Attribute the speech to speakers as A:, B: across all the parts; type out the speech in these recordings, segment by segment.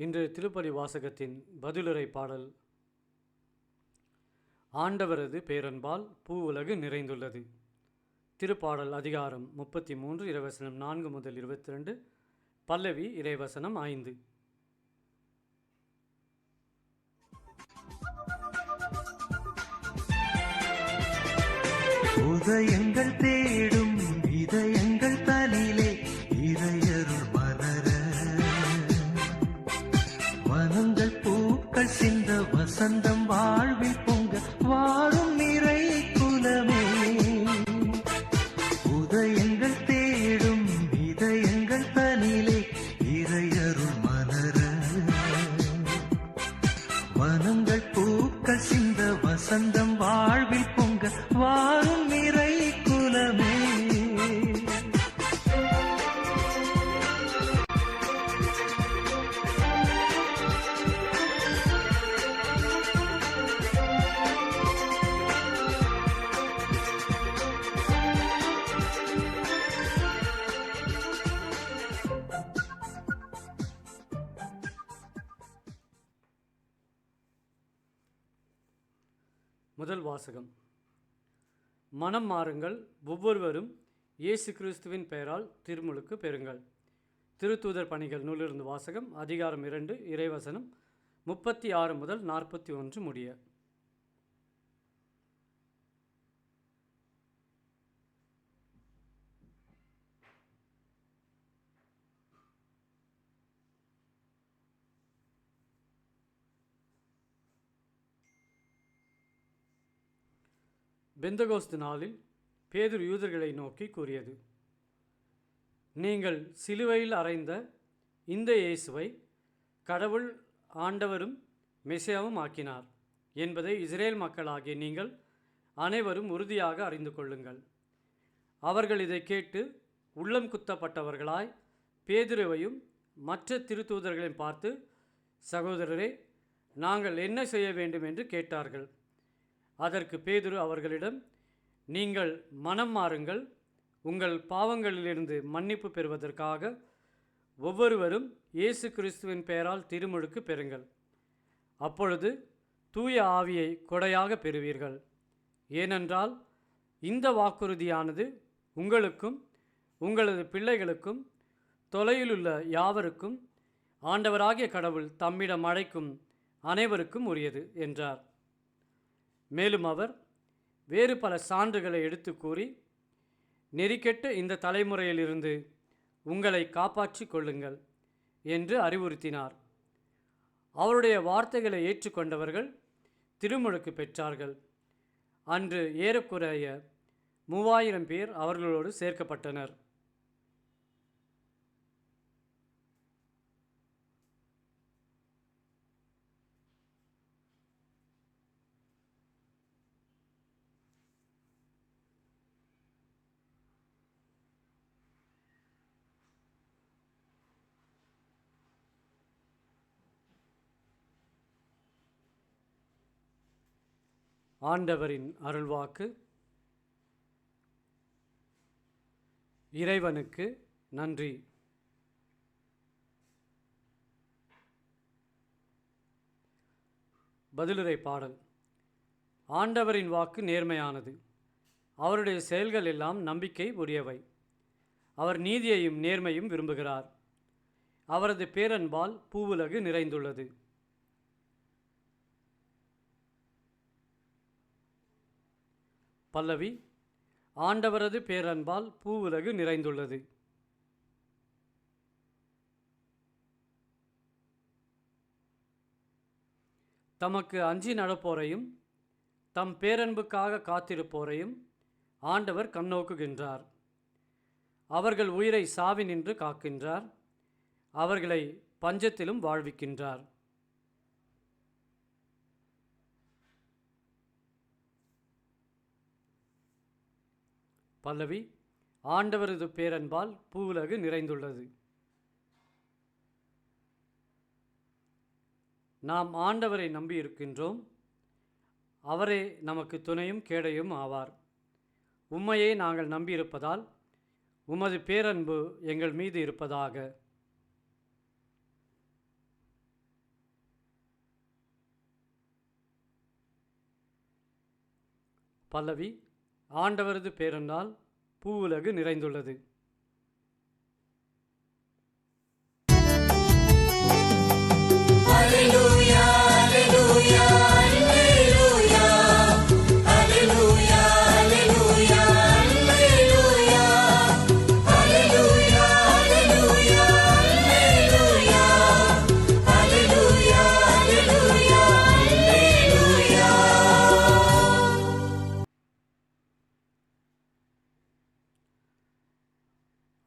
A: இன்று திருப்பலி வாசகத்தின் பதிலுரை பாடல் ஆண்டவரது பேரன்பால் பூ உலகு நிறைந்துள்ளது திருப்பாடல் அதிகாரம் முப்பத்தி மூன்று இறைவசனம் நான்கு முதல் இருபத்தி ரெண்டு பல்லவி இறைவசனம் ஐந்து.
B: உதயங்கள் தேடும் இதயங்கள் தனிலே இறையருள் வசந்தம் வாழ்வில் பொங்க வாழும் நிறை குலமே. உதயங்கள் தேடும் இதயங்கள் தனிலே இறையருள் மலர. வனங்கள் பூக்கள் சிந்த வசந்தம் வாழ்வில் பொங்க வாழும்
A: முதல் வாசகம். மனம் மாறுங்கள் ஒவ்வொருவரும் இயேசு கிறிஸ்துவின் பெயரால் திருமுழுக்கு பெறுங்கள். திருத்தூதர் பணிகள் நூலிருந்து வாசகம் அதிகாரம் இரண்டு இறைவசனம் முப்பத்தி ஆறு முதல் நாற்பத்தி ஒன்று முடிய. பெந்தகோஸ்து நாளில் பேதுரு யூதர்களை நோக்கி கூறியது நீங்கள் சிலுவையில் அறைந்த இந்த இயேசுவை கடவுள் ஆண்டவரும் மெசையாவும் ஆக்கினார் என்பதை இஸ்ரேல் மக்களாகிய நீங்கள் அனைவரும் உறுதியாக அறிந்து கொள்ளுங்கள். அவர்கள் இதை கேட்டு உள்ளம் குத்தப்பட்டவர்களாய் பேதுருவையும் மற்ற திருத்தூதர்களையும் பார்த்து சகோதரரே நாங்கள் என்ன செய்ய வேண்டும்? என்று கேட்டார்கள். அதற்கு பேதுரு அவர்களிடம் நீங்கள் மனம் மாறுங்கள். உங்கள் பாவங்களிலிருந்து மன்னிப்பு பெறுவதற்காக ஒவ்வொருவரும் இயேசு கிறிஸ்துவின் பெயரால் திருமுழுக்கு பெறுங்கள். அப்பொழுது தூய ஆவியை கொடையாக பெறுவீர்கள். ஏனென்றால் இந்த வாக்குறுதியானது உங்களுக்கும் உங்களது பிள்ளைகளுக்கும் தொலையிலுள்ள யாவருக்கும் ஆண்டவராகிய கடவுள் தம்மிடம் அழைக்கும் அனைவருக்கும் உரியது என்றார். மேலும் அவர் வேறு பல சான்றுகளை எடுத்து கூறி நெறிக்கெட்ட இந்த தலைமுறையிலிருந்து உங்களை காப்பாற்றி கொள்ளுங்கள் என்று அறிவுறுத்தினார். அவருடைய வார்த்தைகளை ஏற்றுக்கொண்டவர்கள் திருமுழுக்கு பெற்றார்கள். அன்று ஏறக்குறைய மூவாயிரம் பேர் அவர்களோடு சேர்க்கப்பட்டனர். ஆண்டவரின் அருள்வாக்கு இறைவனுக்கு நன்றி. பதிலுரை பாடல். ஆண்டவரின் வாக்கு நேர்மையானது. அவருடைய செயல்கள் எல்லாம் நம்பிக்கை உரியவை அவர் நீதியையும் நேர்மையும் விரும்புகிறார். அவரது பேரன்பால் பூவுலகு நிறைந்துள்ளது. பல்லவி ஆண்டவரது பேரன்பால் பூவுலகு நிறைந்துள்ளது. தமக்கு அஞ்சி நடப்போரையும் தம் பேரன்புக்காக காத்திருப்போரையும் ஆண்டவர் கண்ணோக்குகின்றார். அவர்கள் உயிரை சாவி நின்று காக்கின்றார் அவர்களை பஞ்சத்திலும் வாழ்விக்கின்றார். பல்லவி ஆண்டவரது பேரன்பால் பூவுலகு நிறைந்துள்ளது. நாம் ஆண்டவரை நம்பியிருக்கின்றோம் அவரே நமக்கு துணையும் கேடையும் ஆவார். உம்மையே நாங்கள் நம்பியிருப்பதால் உமது பேரன்பு எங்கள் மீது இருப்பதாக. பல்லவி ஆண்டவரது பேருந்தால் பூவுலகு நிறைந்துள்ளது.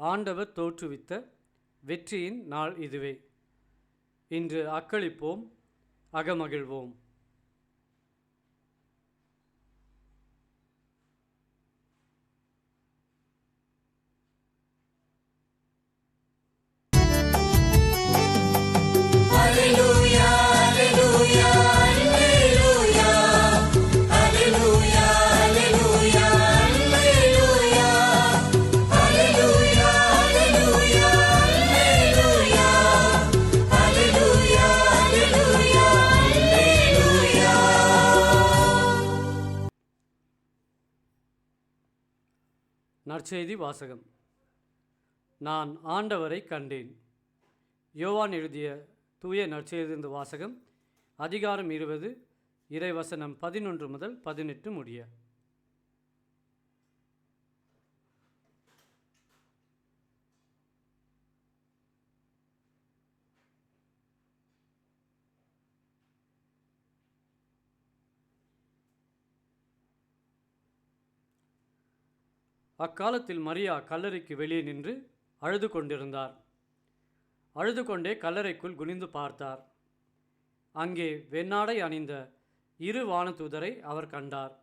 A: ஆண்டவர் தோற்றுவித்த வெற்றியின் நாள் இதுவே. இன்று அக்களிப்போம் அகமகிழ்வோம். நற்செய்தி வாசகம். நான் ஆண்டவரை கண்டேன். யோவான் எழுதிய தூய நற்செய்திருந்து வாசகம் அதிகாரம் இருபது இறைவசனம் பதினொன்று முதல் பதினெட்டு முடிய. அக்காலத்தில் மரியா கல்லறைக்கு வெளியே நின்று அழுது கொண்டிருந்தார். அழுது கொண்டே கல்லறைக்குள் குனிந்து பார்த்தார். அங்கே வெண்ணாடை அணிந்த இரு வானதூதரை அவர் கண்டார்.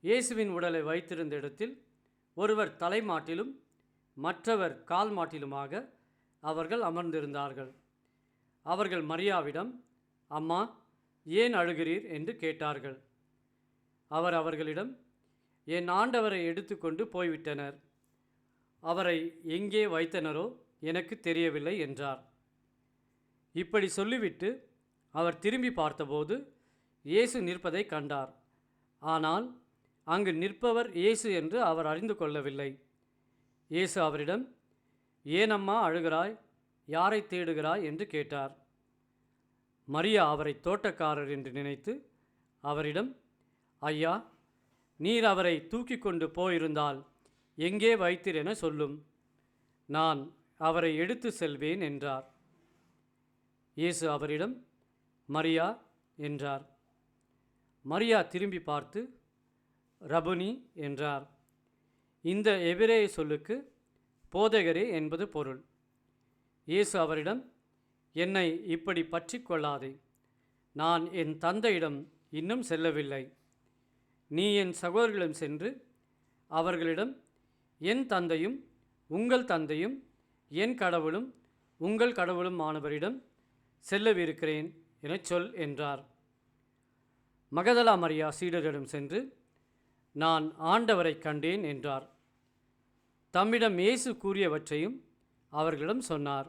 A: இயேசுவின் உடலை வைத்திருந்த இடத்தில் ஒருவர் தலைமாட்டிலும் மற்றவர் கால் மாட்டிலுமாக அவர்கள் அமர்ந்திருந்தார்கள். அவர்கள் மரியாவிடம் அம்மா ஏன் அழுகிறீர்? என்று கேட்டார்கள். அவர் அவர்களிடம் என் ஆண்டவரை எடுத்துக்கொண்டு போய்விட்டனர். அவரை எங்கே வைத்தனரோ எனக்கு தெரியவில்லை என்றார். இப்படி சொல்லிவிட்டு அவர் திரும்பி பார்த்தபோது இயேசு நிற்பதை கண்டார். ஆனால் அங்கு நிற்பவர் இயேசு என்று அவர் அறிந்து கொள்ளவில்லை. இயேசு அவரிடம் ஏனம்மா அழுகிறாய்? யாரை தேடுகிறாய்? என்று கேட்டார். மரியா அவரை தோட்டக்காரர் என்று நினைத்து அவரிடம் ஐயா நீர் அவரை தூக்கி கொண்டு போயிருந்தால் எங்கே வைத்தீர் என சொல்லும். நான் அவரை எடுத்து செல்வேன் என்றார். இயேசு அவரிடம் மரியா என்றார். மரியா திரும்பி பார்த்து ரபுனி என்றார். இந்த எபிரேய சொல்லுக்கு போதகரே என்பது பொருள். இயேசு அவரிடம் என்னை இப்படி பற்றி கொள்ளாதே. நான் என் தந்தையிடம் இன்னும் செல்லவில்லை. நீ என் சகோதரிகளிடம் சென்று அவர்களிடம் என் தந்தையும் உங்கள் தந்தையும் என் கடவுளும் உங்கள் கடவுளும் மாணவரிடம் செல்லவிருக்கிறேன் எனச் சொல் என்றார். மகதலா மரியா சீடரிடம் சென்று நான் ஆண்டவரை கண்டேன் என்றார். தம்மிடம் இயேசு கூறியவற்றையும் அவர்களிடம் சொன்னார்.